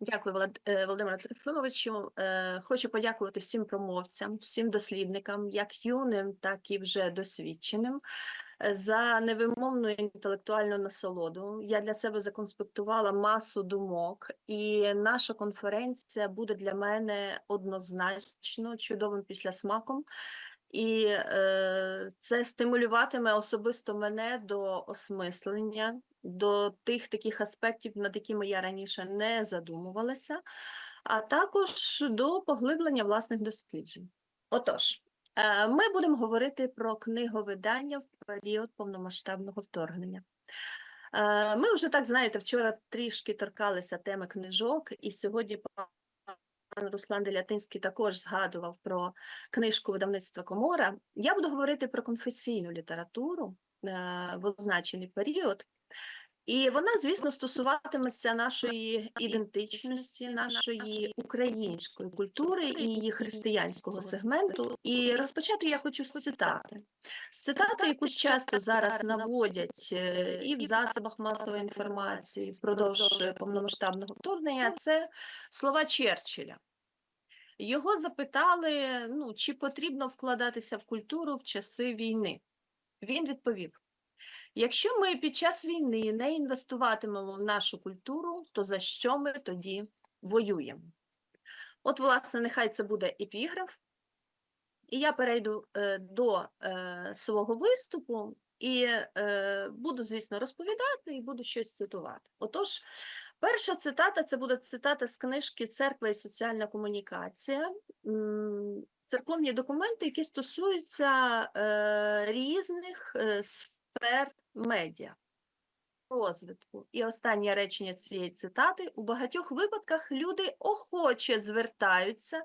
Дякую, е, Володимире Трифимовичу. Е, Хочу подякувати всім промовцям, всім дослідникам, як юним, так і вже досвідченим, е, за невимовну інтелектуальну насолоду. Я для себе законспектувала масу думок, і наша конференція буде для мене однозначно чудовим післясмаком. І е, це стимулюватиме особисто мене до осмислення, до тих таких аспектів, над якими я раніше не задумувалася, а також до поглиблення власних досліджень. Отож, е, ми будемо говорити про книговидання в період повномасштабного вторгнення. Е, Ми вже так знаєте, вчора трішки торкалися теми книжок, і сьогодні пан Руслан Делятинський також згадував про книжку видавництва Комора. Я буду говорити про конфесійну літературу е, в означений період. І вона, звісно, стосуватиметься нашої ідентичності, нашої української культури і її християнського сегменту. І розпочати я хочу з цитати. З цитати, яку часто зараз наводять е, і в засобах масової інформації впродовж е, повномасштабного вторгнення, це слова Черчилля. Його запитали, ну, чи потрібно вкладатися в культуру в часи війни. Він відповів: якщо ми під час війни не інвестуватимемо в нашу культуру, то за що ми тоді воюємо? От, власне, нехай це буде епіграф. І я перейду е, до е, свого виступу і е, буду, звісно, розповідати і буду щось цитувати. Отож, перша цитата це буде цитата з книжки Церква і соціальна комунікація. Церковні документи, які стосуються е, різних е, сфер медіа. Розвитку. І останнє речення цієї цитати: у багатьох випадках люди охоче звертаються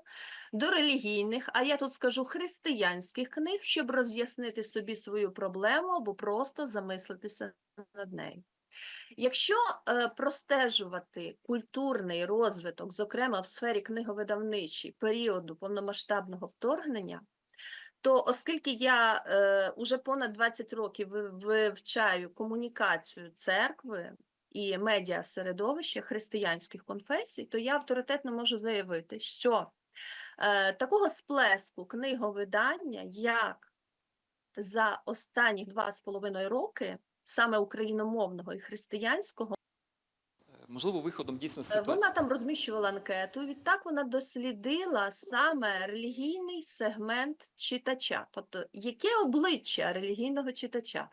до релігійних, а я тут скажу християнських книг, щоб роз'яснити собі свою проблему або просто замислитися над нею. Якщо е, простежувати культурний розвиток, зокрема в сфері книговидавничій періоду повномасштабного вторгнення, то оскільки я е, уже понад 20 років вивчаю комунікацію церкви і медіасередовища християнських конфесій, то я авторитетно можу заявити, що е, такого сплеску книговидання, як за останні два з половиною роки, саме україномовного і християнського, Можливо, виходом дійсно Е, ситуації. Вона там розміщувала анкету, відтак вона дослідила саме релігійний сегмент читача, тобто яке обличчя релігійного читача.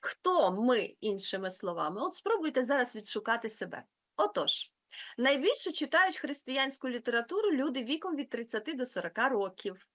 Хто ми, іншими словами? От спробуйте зараз відшукати себе. Отож, найбільше читають християнську літературу люди віком від 30 до 40 років.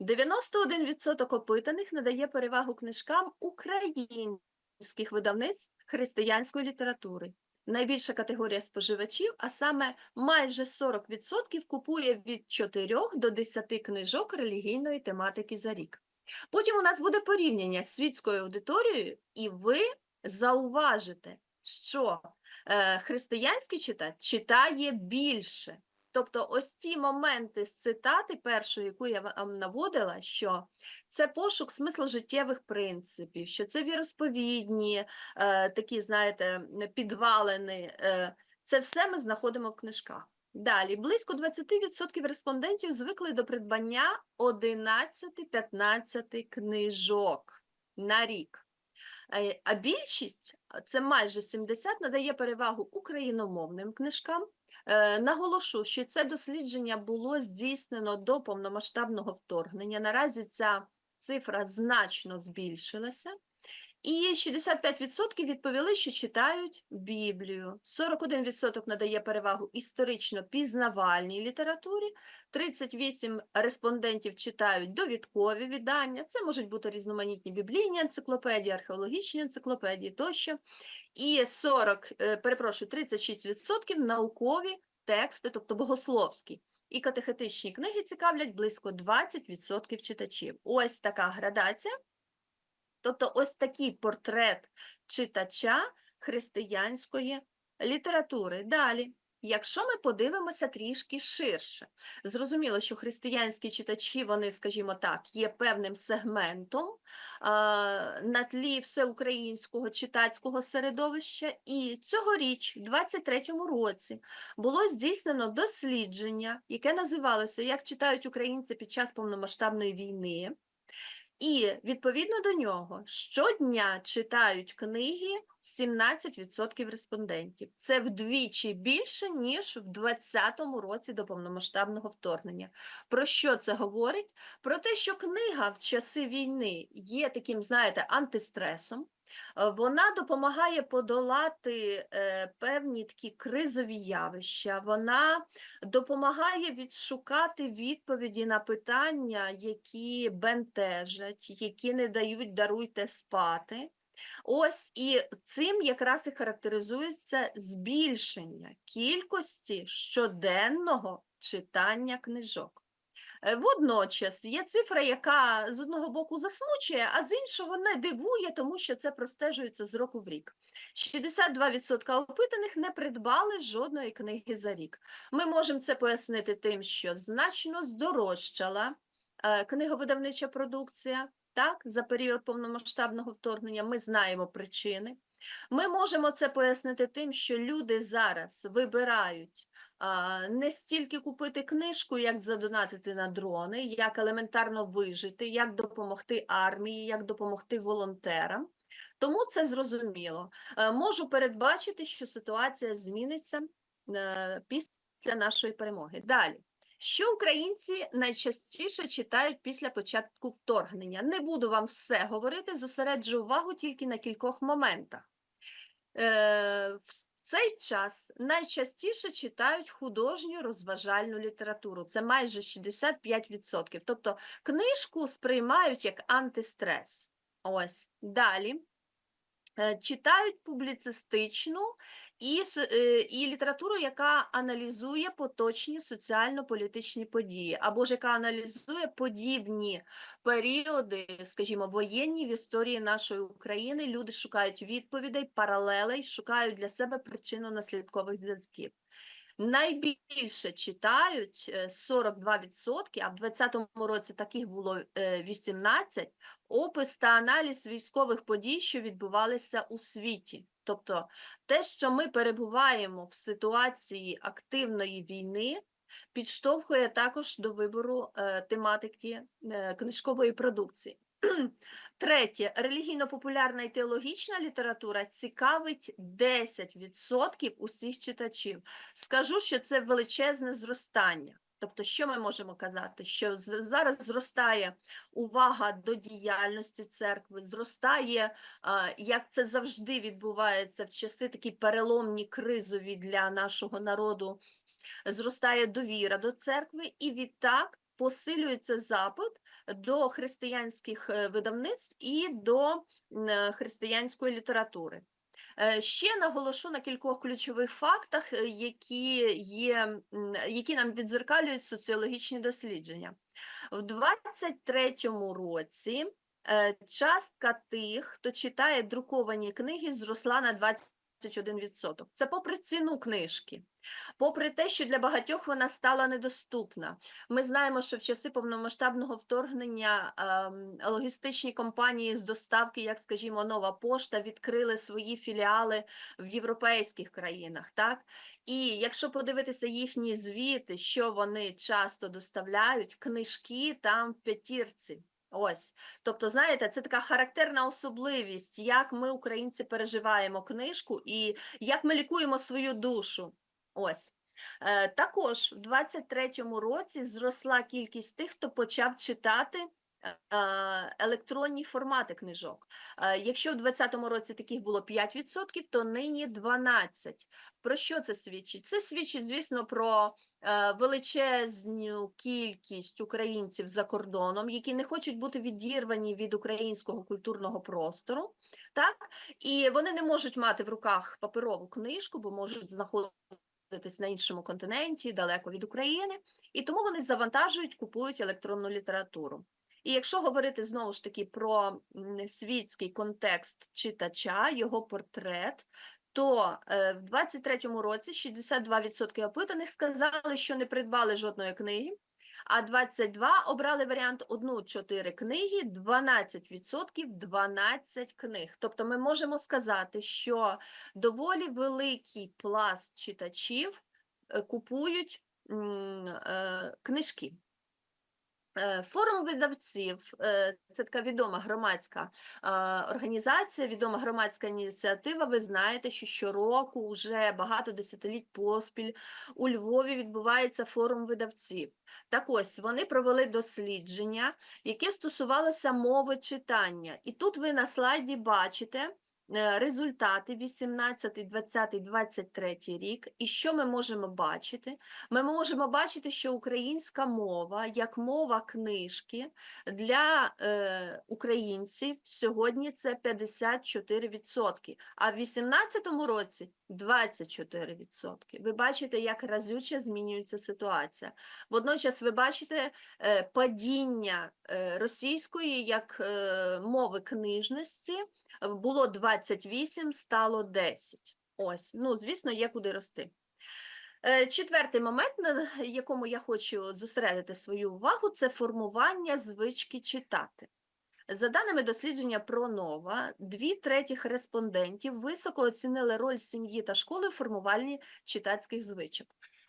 91% опитаних надає перевагу книжкам українських видавництв християнської літератури. Найбільша категорія споживачів, а саме майже 40% купує від 4 до 10 книжок релігійної тематики за рік. Потім у нас буде порівняння з світською аудиторією, і ви зауважите, що е, християнський читач читає більше. Тобто, ось ці моменти з цитати, першої, яку я вам наводила, що це пошук смисложиттєвих принципів, що це віросповідні, е, такі, знаєте, підвалини. Е, це все ми знаходимо в книжках. Далі, близько 20% респондентів звикли до придбання 11-15 книжок на рік. Е, А більшість, це майже 70, надає перевагу україномовним книжкам. Е, Наголошу, що це дослідження було здійснено до повномасштабного вторгнення. Наразі ця цифра значно збільшилася. І 65% відповіли, що читають Біблію. 41% надає перевагу історично пізнавальній літературі. 38 респондентів читають довідкові видання. Це можуть бути різноманітні біблійні енциклопедії, археологічні енциклопедії тощо. І 40, е, перепрошую, 36% наукові тексти, тобто богословські. І катехетичні книги цікавлять близько 20% читачів. Ось така градація. Тобто ось такий портрет читача християнської літератури. Далі. Якщо ми подивимося трішки ширше, зрозуміло, що християнські читачі, вони, скажімо так, є певним сегментом а, на тлі всеукраїнського читацького середовища, і цьогоріч, у 23-му році, було здійснено дослідження, яке називалося Як читають українці під час повномасштабної війни. І відповідно до нього щодня читають книги 17% респондентів. Це вдвічі більше, ніж в 2020 році до повномасштабного вторгнення. Про що це говорить? Про те, що книга в часи війни є таким, знаєте, антистресом. Е, Вона допомагає подолати е, певні такі кризові явища. Вона допомагає відшукати відповіді на питання, які бентежать, які не дають даруйте спати. Ось і цим якраз і характеризується збільшення кількості щоденного читання книжок. Е, Водночас є цифра, яка з одного боку засмучує, а з іншого не дивує, тому що це простежується з року в рік. 62% опитаних не придбали жодної книги за рік. Ми можемо це пояснити тим, що значно здорожчала е, книговидавнича продукція. Так, за період повномасштабного вторгнення ми знаємо причини. Ми можемо це пояснити тим, що люди зараз вибирають а, не стільки купити книжку, як задонатити на дрони, як елементарно вижити, як допомогти армії, як допомогти волонтерам. Тому це зрозуміло. Е, Можу передбачити, що ситуація зміниться е, після нашої перемоги. Далі. Що українці найчастіше читають після початку вторгнення? Не буду вам все говорити, зосереджу увагу тільки на кількох моментах. Е, в цей час найчастіше читають художню розважальну літературу. Це майже 65%. Тобто книжку сприймають як антистрес. Ось далі. Е, Читають публіцистичну і, е, і літературу, яка аналізує поточні соціально-політичні події, або ж яка аналізує подібні періоди, скажімо, воєнні в історії нашої України. Люди шукають відповідей, паралелей, шукають для себе причину наслідкових зв'язків. Найбільше читають е, 42%, а в 2020 році таких було е, 18%, опис та аналіз військових подій, що відбувалися у світі. Тобто те, що ми перебуваємо в ситуації активної війни, підштовхує також до вибору е, тематики е, книжкової продукції. Третє, релігійно-популярна і теологічна література цікавить 10% усіх читачів. Скажу, що це величезне зростання. Тобто, що ми можемо казати? Що зараз зростає увага до діяльності церкви, зростає, як це завжди відбувається в часи такі переломні кризові для нашого народу, зростає довіра до церкви, і відтак посилюється запит до християнських е, видавництв і до е, християнської літератури. Е, Ще наголошу на кількох ключових фактах, які, є, які нам відзеркалюють соціологічні дослідження. В 23-му році частка тих, хто читає друковані книги, зросла на 21%. Це попри ціну книжки, попри те, що для багатьох вона стала недоступна. Ми знаємо, що в часи повномасштабного вторгнення ем, логістичні компанії з доставки, як скажімо, нова пошта, відкрили свої філіали в європейських країнах. Так? І якщо подивитися їхні звіти, що вони часто доставляють, книжки там в п'ятірці. Ось, тобто, знаєте, це така характерна особливість, як ми, українці, переживаємо книжку і як ми лікуємо свою душу. Ось. Е, також в 23-му році зросла кількість тих, хто почав читати електронні формати книжок. Е, якщо в 20-му році таких було 5%, то нині 12%. Про що це свідчить? Це свідчить, звісно, про е, величезну кількість українців за кордоном, які не хочуть бути відірвані від українського культурного простору. Так? І вони не можуть мати в руках паперову книжку, бо можуть знаходитись на іншому континенті, далеко від України, і тому вони завантажують, купують електронну літературу. І якщо говорити знову ж таки про світський контекст читача, його портрет, то е, в 23-му році 62% опитаних сказали, що не придбали жодної книги, а 22 обрали варіант 1-4 книги, 12% 12 книг. Тобто ми можемо сказати, що доволі великий пласт читачів е, купують е, книжки. Е, Форум видавців е, це така відома громадська організація, відома громадська ініціатива. Ви знаєте, що щороку вже багато десятиліть поспіль у Львові відбувається форум видавців. Так ось вони провели дослідження, яке стосувалося мови читання. І тут ви на слайді бачите результати 18, 20, 23 рік. І що ми можемо бачити? Ми можемо бачити, що українська мова, як мова книжки для е, українців сьогодні це 54%, а в 2018 році 24%. Ви бачите, як разюче змінюється ситуація. Водночас ви бачите е, падіння е, російської як е, мови книжності. Було 28, стало 10. Ось, ну, звісно, є куди рости. Е, Четвертий момент, на якому я хочу зосередити свою увагу, це формування звички читати. За даними дослідження Пронова, дві третіх респондентів високо оцінили роль сім'ї та школи в формуванні читацьких звичок.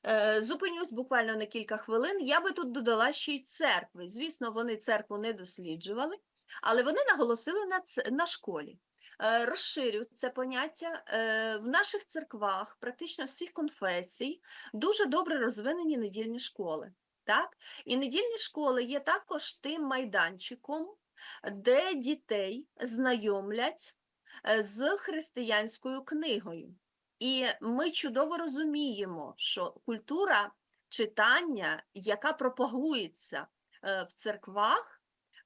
Е, Зупинюсь буквально на кілька хвилин. Я би тут додала ще й церкви. Звісно, вони церкву не досліджували, але вони наголосили на, ц- на школі. Е, Розширю це поняття. Е, В наших церквах, практично всіх конфесій, дуже добре розвинені недільні школи. Так? І недільні школи є також тим майданчиком, де дітей знайомлять е, з християнською книгою. І ми чудово розуміємо, що культура читання, яка пропагується в церквах,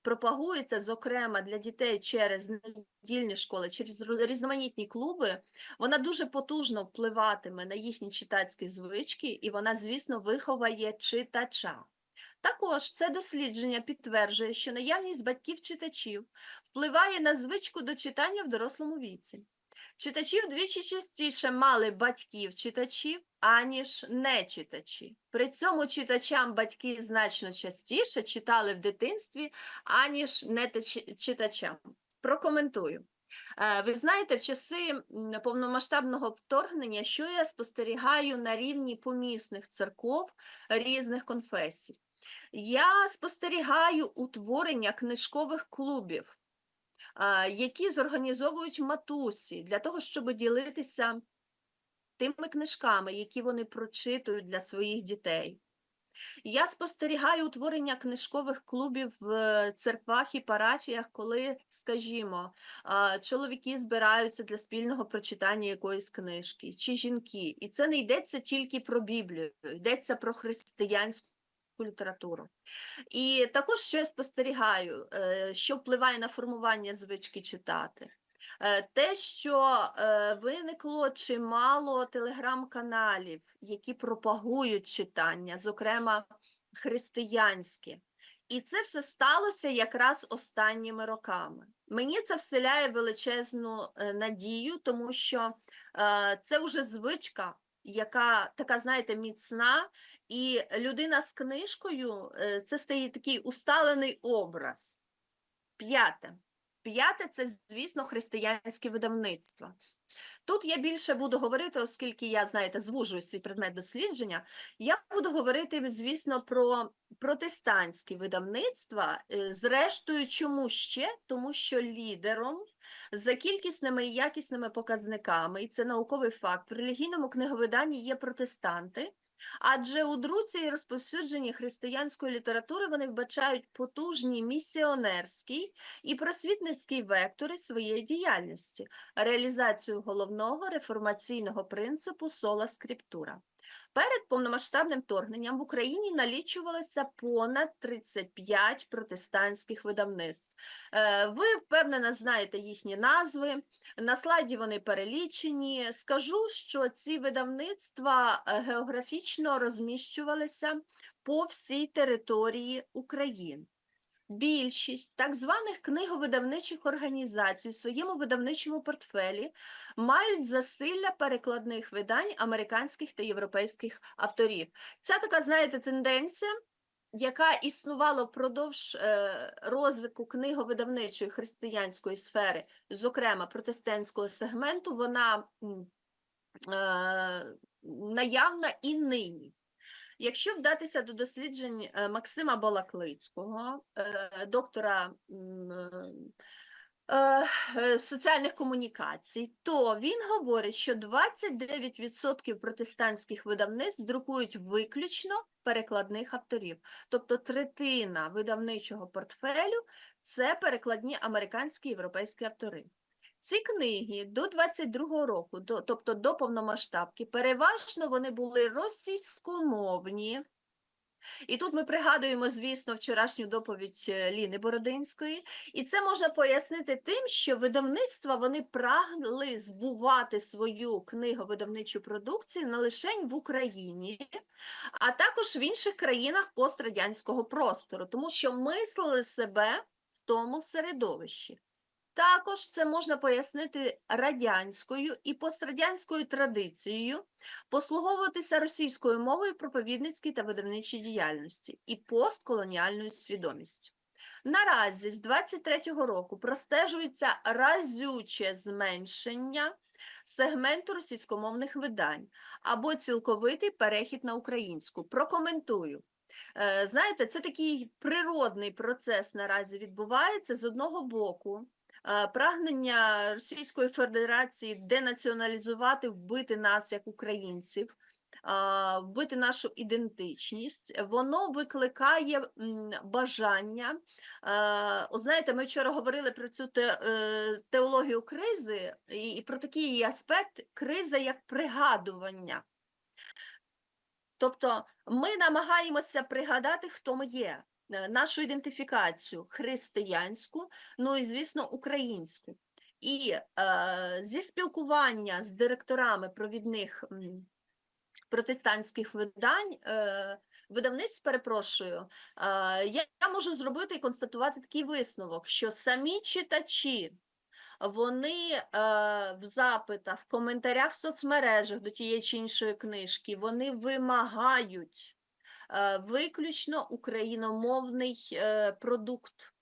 пропагується, зокрема, для дітей через недільні школи, через різноманітні клуби, вона дуже потужно впливатиме на їхні читацькі звички, і вона, звісно, виховає читача. Також це дослідження підтверджує, що наявність батьків-читачів впливає на звичку до читання в дорослому віці. Читачі вдвічі частіше мали батьків-читачів, аніж нечитачі. При цьому читачам батьки значно частіше читали в дитинстві, аніж нечитачам. Прокоментую. Е, Ви знаєте, в часи повномасштабного вторгнення, що я спостерігаю на рівні помісних церков різних конфесій. Я спостерігаю утворення книжкових клубів, які зорганізовують матусі для того, щоб ділитися тими книжками, які вони прочитують для своїх дітей. Я спостерігаю утворення книжкових клубів в е, церквах і парафіях, коли, скажімо, чоловіки збираються для спільного прочитання якоїсь книжки, чи жінки. І це не йдеться тільки про Біблію, йдеться про християнську літературу. І також що я спостерігаю, е, що впливає на формування звички читати. Е, Те, що е, виникло чимало телеграм-каналів, які пропагують читання, зокрема християнські. І це все сталося якраз останніми роками. Мені це вселяє величезну надію, тому що це вже звичка, яка така, знаєте, міцна, і людина з книжкою е, це стає такий усталений образ. П'яте. П'яте це, звісно, християнське видавництво. Тут я більше буду говорити, оскільки я, знаєте, звужую свій предмет дослідження. Я буду говорити, звісно, про протестантські видавництва. Е, Зрештою, чому ще? Тому що лідером за кількісними і якісними показниками, і це науковий факт, в релігійному книговиданні є протестанти. Адже у друці і розповсюдженні християнської літератури вони вбачають потужні місіонерський і просвітницький вектори своєї діяльності, реалізацію головного реформаційного принципу сола скриптура. Перед повномасштабним вторгненням в Україні налічувалося понад 35 протестантських видавництв. Е, Ви впевнено знаєте їхні назви. На слайді вони перелічені. Скажу, що ці видавництва е, географічно розміщувалися по всій території України. Більшість так званих книговидавничих організацій у своєму видавничому портфелі мають засилля перекладних видань американських та європейських авторів. Ця така, знаєте, тенденція, яка існувала впродовж е, розвитку книговидавничої християнської сфери, зокрема протестантського сегменту, вона е, наявна і нині. Якщо вдатися до досліджень е, Максима Балаклицького, е, доктора е, соціальних комунікацій, то він говорить, що 29% протестантських видавництв друкують виключно перекладних авторів. Тобто третина видавничого портфелю це перекладні американські і європейські автори. Ці книги до 22-го року, до, тобто до повномасштабки, переважно вони були російськомовні. І тут ми пригадуємо, звісно, вчорашню доповідь е, Ліни Бородинської. І це можна пояснити тим, що видавництва вони прагнули збувати свою книговидавничу продукцію не лише в Україні, а також в інших країнах пострадянського простору, тому що мислили себе в тому середовищі. Також це можна пояснити радянською і пострадянською традицією послуговуватися російською мовою проповідницькій та видавничій діяльності і постколоніальною свідомістю. Наразі з 23-го року простежується разюче зменшення сегменту російськомовних видань або цілковитий перехід на українську. Прокоментую. Е, Знаєте, це такий природний процес наразі відбувається з одного боку прагнення Російської Федерації денаціоналізувати, вбити нас як українців, вбити нашу ідентичність, воно викликає бажання. От знаєте, ми вчора говорили про цю е, теологію кризи і, про такий аспект криза як пригадування. Тобто ми намагаємося пригадати, хто ми є, нашу ідентифікацію християнську, ну і, звісно, українську. І е, зі спілкування з директорами провідних протестантських видань, е, видавництв, перепрошую, е, я, я можу зробити і констатувати такий висновок, що самі читачі вони е, в запитах, в коментарях в соцмережах до тієї чи іншої книжки, вони вимагають е, виключно україномовний е, продукт.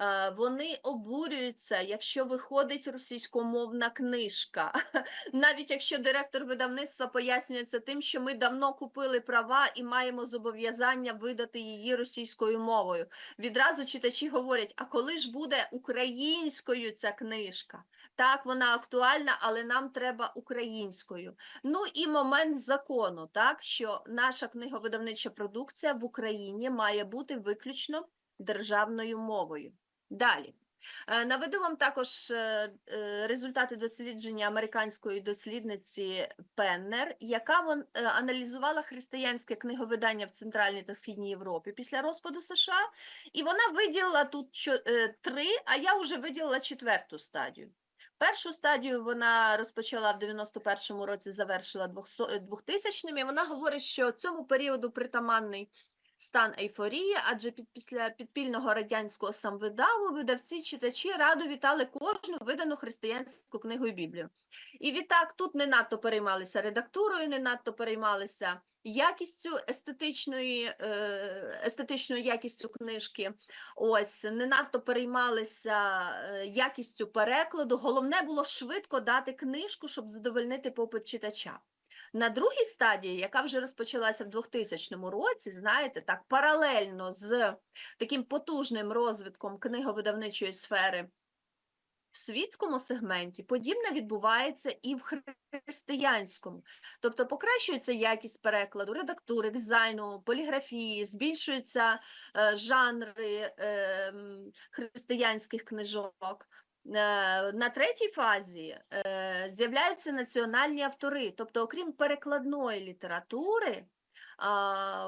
Е, Вони обурюються, якщо виходить російськомовна книжка, навіть якщо директор видавництва пояснює це тим, що ми давно купили права і маємо зобов'язання видати її російською мовою. Відразу читачі говорять: а коли ж буде українською ця книжка? Так, вона актуальна, але нам треба українською. Ну і момент закону, так що наша книговидавнича продукція в Україні має бути виключно державною мовою. Далі. Е, Наведу вам також е, е, результати дослідження американської дослідниці Пеннер, яка аналізувала християнське книговидання в Центральній та Східній Європі після розпаду США, і вона виділила тут три, а я вже виділила четверту стадію. Першу стадію вона розпочала в 91-му році, завершила 200 2000-ним, і вона говорить, що цьому періоду притаманний стан ейфорії, адже під, після підпільного радянського самвидаву видавці читачі радо вітали кожну видану християнську книгу і Біблію. І відтак тут не надто переймалися редактурою, не надто переймалися якістю естетичної, е, естетичною якістю книжки, ось не надто переймалися е, якістю перекладу. Головне було швидко дати книжку, щоб задовольнити попит читача. На другій стадії, яка вже розпочалася в 2000 році, знаєте, так паралельно з таким потужним розвитком книговидавничої сфери в світському сегменті, подібне відбувається і в християнському. Тобто покращується якість перекладу, редактури, дизайну, поліграфії, збільшуються е, жанри е, християнських книжок. Е, На третій фазі е, з'являються національні автори, тобто, окрім перекладної літератури,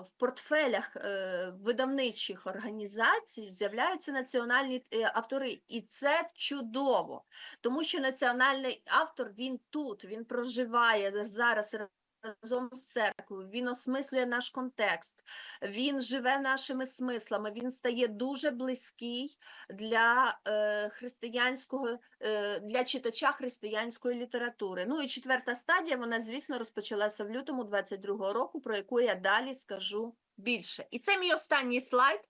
в портфелях е, видавничих організацій з'являються національні автори, і це чудово, тому що національний автор він тут, він проживає зараз разом з церквою. Церквою, він осмислює наш контекст, він живе нашими смислами, він стає дуже близький для е, християнського, е, для читача християнської літератури. Ну і четверта стадія, вона, звісно, розпочалася в лютому 22-го року, про яку я далі скажу більше. І це мій останній слайд.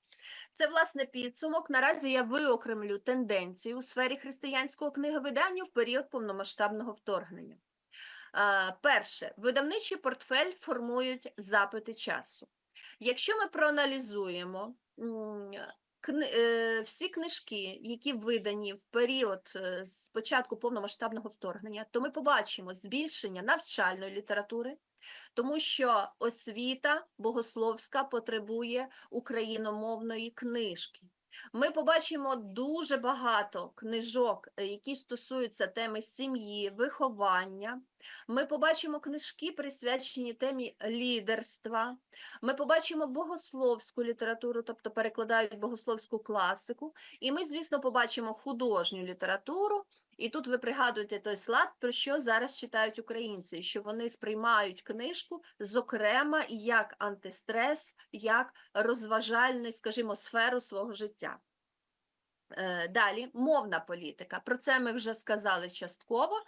Це власне підсумок. Наразі я виокремлю тенденції у сфері християнського книговидання в період повномасштабного вторгнення. Перше, видавничий портфель формують запити часу. Якщо ми проаналізуємо е, всі книжки, які видані в період е, з початку повномасштабного вторгнення, то ми побачимо збільшення навчальної літератури, тому що освіта богословська потребує україномовної книжки. Ми побачимо дуже багато книжок, е, які стосуються теми сім'ї, виховання. Ми побачимо книжки, присвячені темі лідерства. Ми побачимо богословську літературу, тобто перекладають богословську класику. І ми, звісно, побачимо художню літературу. І тут ви пригадуєте той слад, про що зараз читають українці, що вони сприймають книжку, зокрема, як антистрес, як розважальну, скажімо, сферу свого життя. Е, Далі мовна політика. Про це ми вже сказали частково.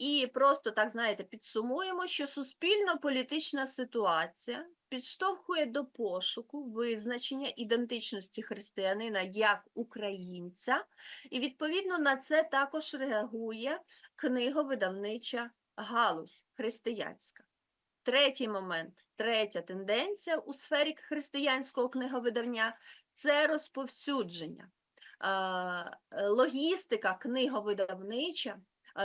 І просто так знаєте, підсумуємо, що суспільно-політична ситуація підштовхує до пошуку визначення ідентичності християнина як українця, і відповідно на це також реагує книговидавнича галузь християнська. Третій момент, третя тенденція у сфері християнського книговидавня це розповсюдження. Е, Логістика книговидавнича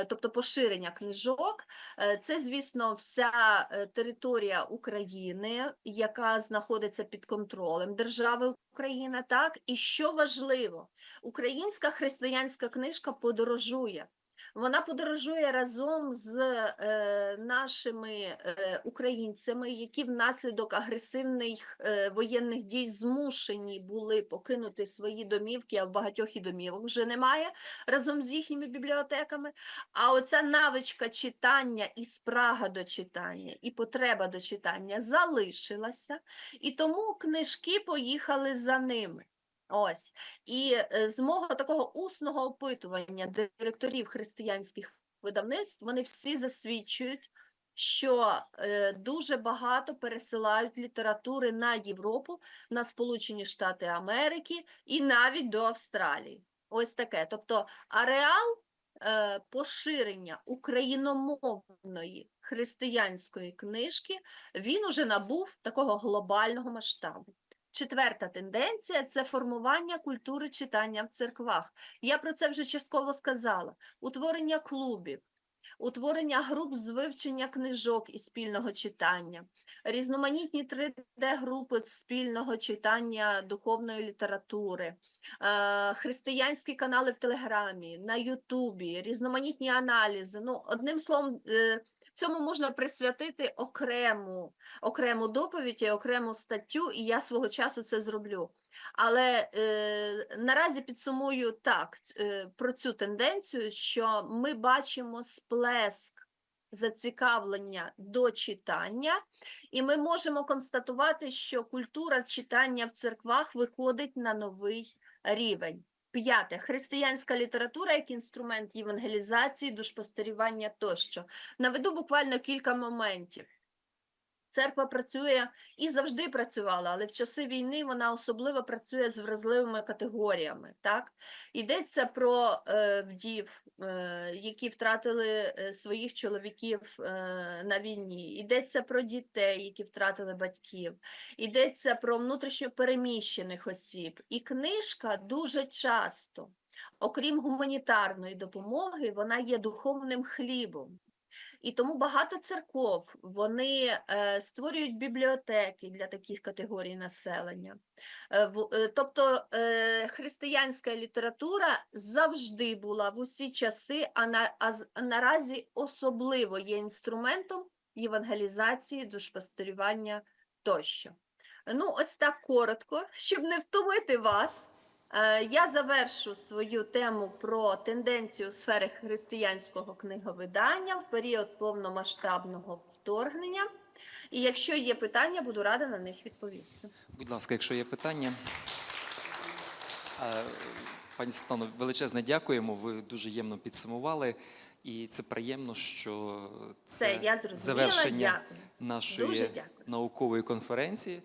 тобто поширення книжок. Е, Це, звісно, вся е, територія України, яка знаходиться під контролем держави Україна. Так, і що важливо, українська християнська книжка подорожує. Вона подорожує разом з е, нашими е, українцями, які внаслідок агресивних е, воєнних дій змушені були покинути свої домівки, а в багатьох і домівок вже немає разом з їхніми бібліотеками. А оця навичка читання і спрага до читання, і потреба до читання залишилася, і тому книжки поїхали за ними. Ось. І е, з мого такого усного опитування директорів християнських видавництв, вони всі засвідчують, що е, дуже багато пересилають літератури на Європу, на Сполучені Штати Америки і навіть до Австралії. Ось таке. Тобто ареал е, поширення україномовної християнської книжки, він уже набув такого глобального масштабу. Четверта тенденція це формування культури читання в церквах. Я про це вже частково сказала. Утворення клубів, утворення груп з вивчення книжок і спільного читання, різноманітні 3D-групи з спільного читання духовної літератури, е, християнські канали в Телеграмі, на Ютубі, різноманітні аналізи. Ну, одним словом, е, цьому можна присвятити окрему, окрему доповідь і окрему статтю, і я свого часу це зроблю. Але е, наразі підсумую так е, про цю тенденцію, що ми бачимо сплеск зацікавлення до читання, і ми можемо констатувати, що культура читання в церквах виходить на новий рівень. П'яте християнська література як інструмент євангелізації, душпастерювання тощо. Наведу буквально кілька моментів. Церква працює і завжди працювала, але в часи війни вона особливо працює з вразливими категоріями. Так? Йдеться про е, вдів, е, які втратили е, своїх чоловіків е, на війні. Йдеться про дітей, які втратили батьків. Йдеться про внутрішньо переміщених осіб. І книжка дуже часто, окрім гуманітарної допомоги, вона є духовним хлібом. І тому багато церков вони е, створюють бібліотеки для таких категорій населення. Е, е, тобто християнська література завжди була в усі часи, а, на, а наразі особливо є інструментом євангелізації, душпастерювання тощо. Ну, ось так коротко, щоб не втомити вас. Е, Я завершу свою тему про тенденцію у сфері християнського книговидання в період повномасштабного вторгнення. І якщо є питання, буду рада на них відповісти. Будь ласка, якщо є питання. Е, Пані Світлано, величезне дякуємо. Ви дуже ємно підсумували. І це приємно, що це, Це я завершення Дякую. нашої Дуже дякую. наукової конференції.